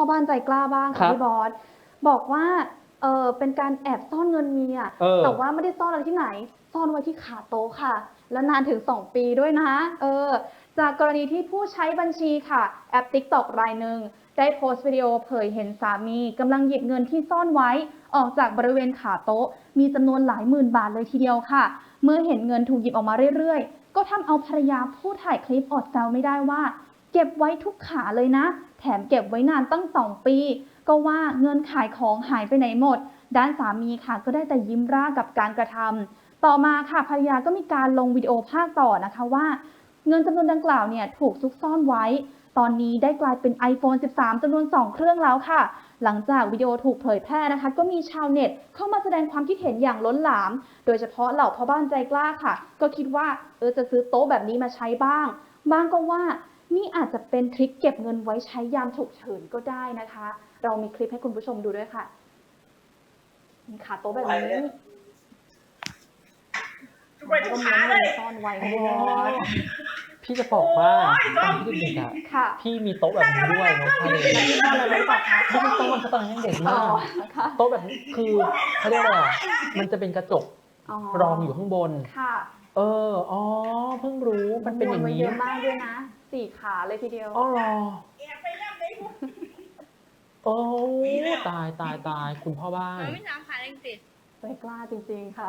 พ่อบ้านใจกล้าบ้างครัค่ะบพี่บอสบอกว่าเออเป็นการแอบซ่อนเงินเมียเออแต่ว่าไม่ได้ซ่อนอะไรที่ไหน ซ่อนไว้ที่ขาโต๊ะค่ะ แล้วนานถึง 2 ปีด้วยนะ เออ จากกรณีที่ผู้ใช้บัญชีค่ะ แอป TikTok รายหนึ่งได้โพสต์วิดีโอเผยเห็นสามีกำลังหยิบเงินที่ซ่อนไว้ ออกจากบริเวณขาโต๊ะ มีจำนวนหลายหมื่นบาทเลยทีเดียวค่ะ เมื่อเห็นเงินถูกหยิบออกมาเรื่อยๆ ก็ทำเอาภรรยาผู้ถ่ายคลิปอดแซวไม่ได้ว่า เก็บไว้ทุกขาเลยนะ แถมเก็บไว้นานตั้งสองปี ก็ว่าเงินขายของหายไปไหนหมด ด้านสามีค่ะก็ได้แต่ยิ้มร่ากับการกระทำต่อมาค่ะภรรยาก็มีการลงวิดีโอภาคต่อนะคะว่า เงินจำนวนดังกล่าวเนี่ยถูกซุกซ่อนไว้ ตอนนี้ได้กลายเป็น iPhone 13จำนวน 2 เครื่องแล้วค่ะ หลังจากวิดีโอถูกเผยแพร่นะคะ ก็มีชาวเน็ตเข้ามาแสดงความคิดเห็นอย่างล้นหลาม โดยเฉพาะเหล่าพ่อบ้านใจกล้าค่ะ ก็คิดว่าเออจะซื้อโต๊ะแบบนี้มาใช้บ้างบางก็ว่า นี่อาจจะเป็นทริคเก็บเงินไว้ใช้ยามฉุกเฉินก็ได้นะคะ เรามีคลิปให้คุณผู้ชมดูด้วยค่ะมีขาโต๊ะแบบนี้ทุกคนก็ทุกมีขาเงิเลยนซ่อนไว้ค่ะพี่บอสพี่จะบอกว่าตอนที่เด็กๆอะค่ะพี่มีโต๊ะแบบนี้ด้วยน้องทะเลแล้วพี่บอสอะไรรู้ป่ะคะไม่ใช่โต๊ะมันตอนยังเด็กอ๋มาอกค่ะโต๊ะแบบนี้คือเขาเรียกว่าอะไรอะมันจะเป็นกระจกรองอยู่ข้างบนค่ะเอออ๋อเพิ่งรู้มันเป็นอย่างนี้นี้เยอะมากด้วยนะ สี่ขาเลยทีเดียว อ๋อเหรอแอบไปเล่นในพวกโอ้ตายตายตายคุณพ่อบ้านมันไม่น้ำขาแรงติด ใจกล้าจริงๆค่ะ